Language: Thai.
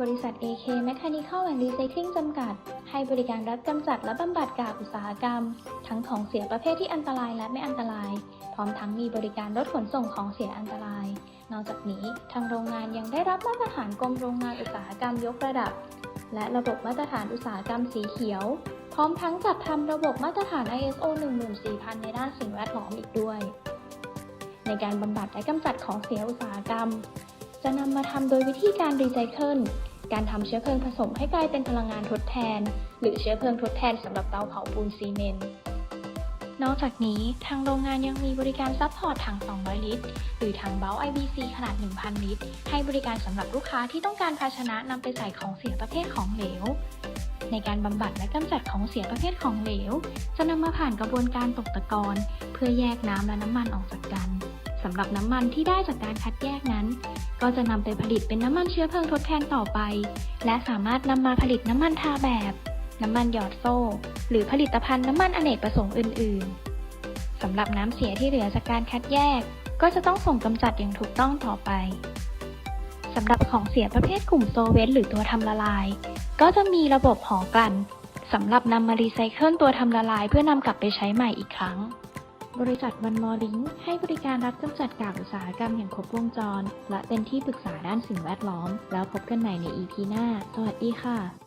บริษัท AK Mechanical and Recycling จำกัด ให้บริการรับกำจัดและบำบัดกากอุตสาหกรรม ทั้งของเสียประเภทที่อันตรายและไม่อันตราย พร้อมทั้งมีบริการรถขนส่งของเสียอันตราย นอกจากนี้ทางโรงงานยังได้รับมาตรฐานกรมโรงงานอุตสาหกรรมยกระดับ และระบบมาตรฐานอุตสาหกรรมสีเขียว พร้อมทั้งจัดทำระบบมาตรฐาน ISO 14000 ในด้านสิ่งแวดล้อมอีกด้วย ในการบำบัดและกำจัดของเสียอุตสาหกรรม จะนำมาทำโดยวิธีการรีไซเคิล การทำเชื้อเพลิงผสมให้กลายเป็นพลังงานทดแทน หรือเชื้อเพลิงทดแทนสำหรับเตาเผาปูนซีเมนต์ นอกจากนี้ทางโรงงานยังมีบริการซัพพอร์ตถัง 200 ลิตร หรือถังเบล IBC ขนาด 1,000 ลิตร ให้บริการสำหรับลูกค้าที่ต้องการภาชนะนำไปใส่ของเสียประเภทของเหลวในการบำบัดและกำจัดของเสียประเภทของเหลว จะนำมาผ่านกระบวนการตกตะกอนเพื่อแยกน้ำและน้ำมันออกจากกัน สำหรับน้ำมันที่ได้จากการคัดแยกนั้น ก็จะนำไปผลิตเป็นน้ำมันเชื้อเพลิงทดแทนต่อไป และสามารถนำมาผลิตน้ำมันทาแบบ น้ำมันหยอดโซ่ หรือผลิตภัณฑ์น้ำมันอเนกประสงค์อื่น ๆสำหรับน้ำเสียที่เหลือจากการคัดแยก ก็จะต้องส่งกำจัดอย่างถูกต้องต่อไปสำหรับของเสียประเภทกลุ่มโซเวนหรือตัวทำละลาย ก็จะมีระบบหอกลั่นสำหรับนำมารีไซเคิลตัวทำละลายเพื่อนำกลับไปใช้ใหม่อีกครั้ง บริษัทวันมอลิงให้บริการรับกำจัดกากอุตสาหกรรมอย่างครบวงจร และเป็นที่ปรึกษาด้านสิ่งแวดล้อม แล้วพบกันใหม่ใน EP หน้า สวัสดีค่ะ